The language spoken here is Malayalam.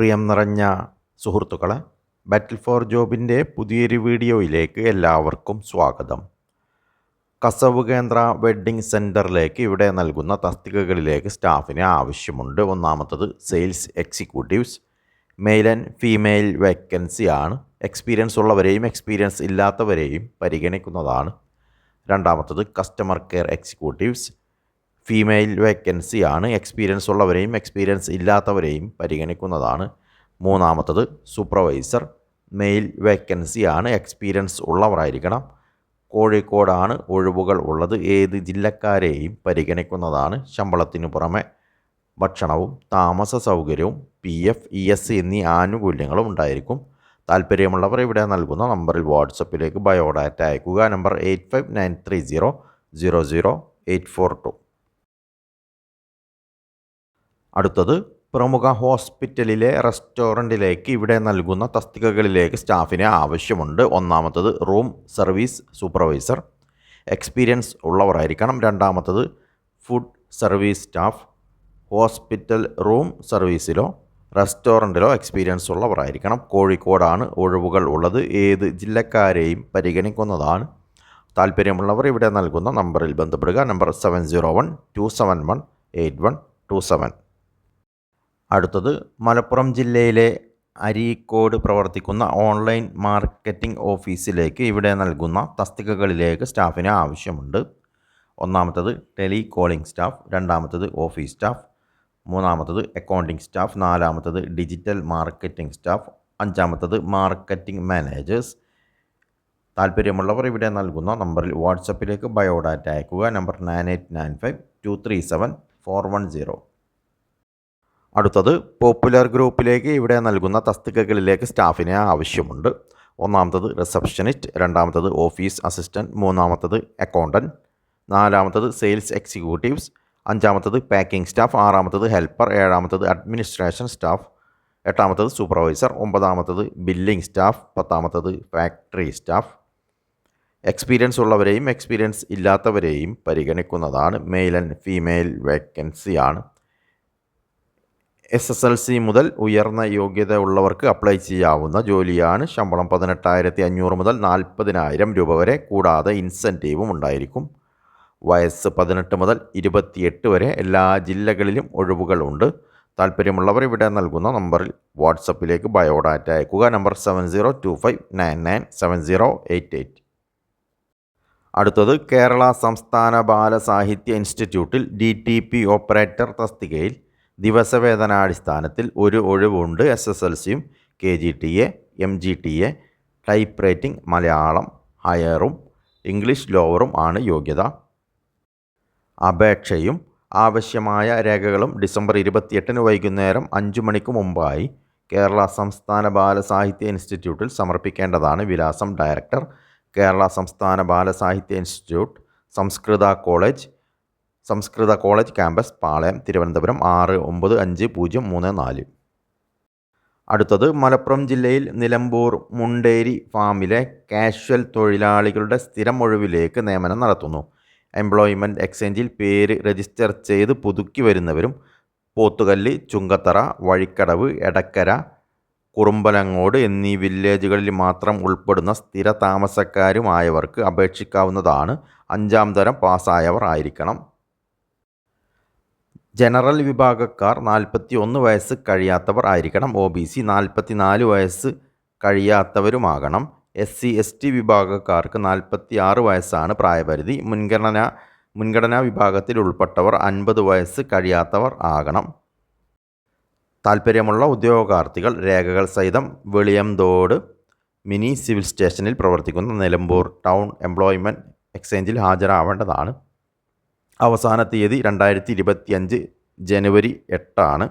പ്രിയം നിറഞ്ഞ സുഹൃത്തുക്കളെ ബാറ്റിൽ ഫോർ ജോബിന്റെ പുതിയൊരു വീഡിയോയിലേക്ക് എല്ലാവർക്കും സ്വാഗതം. കസവ് കേന്ദ്ര വെഡ്ഡിംഗ് സെന്ററിലേക്ക് ഇവിടെ നൽകുന്ന തസ്തികകളിലേക്ക് സ്റ്റാഫിന് ആവശ്യമുണ്ട്. ഒന്നാമത്തത് sales executives male and female vacancy ആണ്. എക്സ്പീരിയൻസ് ഉള്ളവരെയും എക്സ്പീരിയൻസ് ഇല്ലാത്തവരെയും പരിഗണിക്കുന്നതാണ്. രണ്ടാമത്തത് കസ്റ്റമർ കെയർ എക്സിക്യൂട്ടീവ്സ് ഫീമെയിൽ വേക്കൻസിയാണ് എക്സ്പീരിയൻസ് ഉള്ളവരെയും എക്സ്പീരിയൻസ് ഇല്ലാത്തവരെയും പരിഗണിക്കുന്നതാണ്. മൂന്നാമത്തത് സൂപ്പർവൈസർ മെയിൽ വേക്കൻസിയാണ് എക്സ്പീരിയൻസ് ഉള്ളവരായിരിക്കണം. കോഴിക്കോടാണ് ഒഴിവുകൾ ഉള്ളത്. ഏത് ജില്ലക്കാരെയും പരിഗണിക്കുന്നതാണ്. ശമ്പളത്തിന് പുറമെ ഭക്ഷണവും താമസ സൗകര്യവും പി എഫ് ഇ എസ് എന്നീ ആനുകൂല്യങ്ങളും ഉണ്ടായിരിക്കും. താല്പര്യമുള്ളവർ ഇവിടെ നൽകുന്ന നമ്പറിൽ വാട്സപ്പിലേക്ക് ബയോഡാറ്റ അയക്കുക. Number eight five nine three zero zero zero eight four two അടുത്തത് പ്രമുഖ ഹോസ്പിറ്റലിലെ റെസ്റ്റോറന്റിലേക്ക് ഇവിടെ നൽകുന്ന തസ്തികകളിലേക്ക് സ്റ്റാഫിനെ ആവശ്യമുണ്ട്. ഒന്നാമത്തത് റൂം സർവീസ് സൂപ്പർവൈസർ. എക്സ്പീരിയൻസ് ഉള്ളവരായിരിക്കണം. രണ്ടാമത്തത് food service staff. Hospital room സർവീസിലോ റെസ്റ്റോറന്റിലോ എക്സ്പീരിയൻസ് ഉള്ളവരായിരിക്കണം. കോഴിക്കോടാണ് ഒഴിവുകൾ ഉള്ളത്. ഏത് ജില്ലക്കാരെയും പരിഗണിക്കുന്നതാണ്. താല്പര്യമുള്ളവർ ഇവിടെ നൽകുന്ന നമ്പറിൽ ബന്ധപ്പെടുക. Number seven zero one two seven one eight one two seven. അടുത്തത് മലപ്പുറം ജില്ലയിലെ അരീക്കോട് പ്രവർത്തിക്കുന്ന ഓൺലൈൻ മാർക്കറ്റിംഗ് ഓഫീസിലേക്ക് ഇവിടെ നൽകുന്ന തസ്തികകളിലേക്ക് സ്റ്റാഫിന് ആവശ്യമുണ്ട്. ഒന്നാമത്തത് ടെലി കോളിംഗ് സ്റ്റാഫ് രണ്ടാമത്തത് ഓഫീസ് സ്റ്റാഫ് മൂന്നാമത്തത് അക്കൗണ്ടിംഗ് സ്റ്റാഫ് നാലാമത്തത് ഡിജിറ്റൽ മാർക്കറ്റിംഗ് സ്റ്റാഫ് അഞ്ചാമത്തത് മാർക്കറ്റിംഗ് മാനേജേഴ്സ്. താല്പര്യമുള്ളവർ ഇവിടെ നൽകുന്ന നമ്പറിൽ വാട്സപ്പിലേക്ക് ബയോഡാറ്റ അയക്കുക number nine eight nine five two three seven four one zero. അടുത്തത് പോപ്പുലർ ഗ്രൂപ്പിലേക്ക് ഇവിടെ നൽകുന്ന തസ്തികകളിലേക്ക് സ്റ്റാഫിനെ ആവശ്യമുണ്ട്. ഒന്നാമത്തത് റിസപ്ഷനിസ്റ്റ് രണ്ടാമത്തത് ഓഫീസ് അസിസ്റ്റന്റ് മൂന്നാമത്തത് അക്കൗണ്ടന്റ് നാലാമത്തത് സെയിൽസ് എക്സിക്യൂട്ടീവ്സ് അഞ്ചാമത്തത് പാക്കിംഗ് സ്റ്റാഫ് ആറാമത്തത് ഹെൽപ്പർ ഏഴാമത്തത് അഡ്മിനിസ്ട്രേഷൻ സ്റ്റാഫ് എട്ടാമത്തത് സൂപ്പർവൈസർ ഒമ്പതാമത്തത് billing staff പത്താമത്തത് factory staff experience ഉള്ളവരെയും എക്സ്പീരിയൻസ് ഇല്ലാത്തവരെയും പരിഗണിക്കുന്നതാണ്. മെയിൽ ആൻഡ് ഫീമെയിൽ വേക്കൻസിയാണ് എസ് എസ് എൽ സി മുതൽ ഉയർന്ന യോഗ്യത ഉള്ളവർക്ക് അപ്ലൈ ചെയ്യാവുന്ന ജോലിയാണ്. ശമ്പളം പതിനെട്ടായിരത്തി അഞ്ഞൂറ് മുതൽ നാൽപ്പതിനായിരം രൂപ വരെ കൂടാതെ ഇൻസെന്റീവും ഉണ്ടായിരിക്കും. വയസ്സ് പതിനെട്ട് മുതൽ ഇരുപത്തിയെട്ട് വരെ എല്ലാ ജില്ലകളിലും ഒഴിവുകളുണ്ട് താല്പര്യമുള്ളവർ ഇവിടെ നൽകുന്ന നമ്പറിൽ വാട്സപ്പിലേക്ക് ബയോഡാറ്റ അയക്കുക. Number seven zero two five nine nine seven zero eight eight അടുത്തത് കേരള സംസ്ഥാന ബാലസാഹിത്യ ഇൻസ്റ്റിറ്റ്യൂട്ടിൽ ഡി ടി പി ഓപ്പറേറ്റർ തസ്തികയിൽ ദിവസവേതനാടിസ്ഥാനത്തിൽ ഒരു ഒഴിവുണ്ട് എസ് എസ് എൽ സിയും K G T A M G T A type writing Malayalam ഹയറും English ലോവറും ആണ് യോഗ്യത. അപേക്ഷയും ആവശ്യമായ രേഖകളും ഡിസംബർ ഇരുപത്തിയെട്ടിന് വൈകുന്നേരം അഞ്ചു മണിക്ക് മുമ്പായി കേരള സംസ്ഥാന ബാലസാഹിത്യ ഇൻസ്റ്റിറ്റ്യൂട്ടിൽ സമർപ്പിക്കേണ്ടതാണ്. വിലാസം ഡയറക്ടർ കേരള സംസ്ഥാന ബാലസാഹിത്യ ഇൻസ്റ്റിറ്റ്യൂട്ട് സംസ്കൃത കോളേജ് സംസ്കൃത കോളേജ് ക്യാമ്പസ് പാളയം തിരുവനന്തപുരം ആറ് ഒമ്പത് അഞ്ച് പൂജ്യം മൂന്ന് നാല്. അടുത്തത് മലപ്പുറം ജില്ലയിൽ നിലമ്പൂർ മുണ്ടേരി ഫാമിലെ കാഷ്വൽ തൊഴിലാളികളുടെ സ്ഥിരം ഒഴിവിലേക്ക് നിയമനം നടത്തുന്നു. എംപ്ലോയ്മെന്റ് എക്സ്ചേഞ്ചിൽ പേര് രജിസ്റ്റർ ചെയ്ത് പുതുക്കി വരുന്നവരും പോത്തുകല്ല് ചുങ്കത്തറ വഴിക്കടവ് എടക്കര കുറുമ്പലങ്ങോട് എന്നീ വില്ലേജുകളിൽ മാത്രം ഉൾപ്പെടുന്ന സ്ഥിര താമസക്കാരുമായവർക്ക് അപേക്ഷിക്കാവുന്നതാണ്. അഞ്ചാം തരം പാസ്സായവർ ആയിരിക്കണം. ജനറൽ വിഭാഗക്കാർ നാൽപ്പത്തി ഒന്ന് വയസ്സ് കഴിയാത്തവർ ആയിരിക്കണം. ഒ ബി സി നാൽപ്പത്തി നാല് വയസ്സ് കഴിയാത്തവരുമാകണം. എസ് സി എസ് ടി വിഭാഗക്കാർക്ക് നാൽപ്പത്തി ആറ് വയസ്സാണ് പ്രായപരിധി. മുൻഗണന മുൻഗണനാ വിഭാഗത്തിൽ ഉൾപ്പെട്ടവർ അൻപത് വയസ്സ് കഴിയാത്തവർ ആകണം. താല്പര്യമുള്ള ഉദ്യോഗാർത്ഥികൾ രേഖകൾ സഹിതം വെളിയംതോട് മിനി സിവിൽ സ്റ്റേഷനിൽ പ്രവർത്തിക്കുന്ന നിലമ്പൂർ ടൗൺ എംപ്ലോയ്മെന്റ് എക്സ്ചേഞ്ചിൽ ഹാജരാവേണ്ടതാണ്. അവസാന തീയതി രണ്ടായിരത്തി ഇരുപത്തിയഞ്ച് ജനുവരി എട്ടാണ്.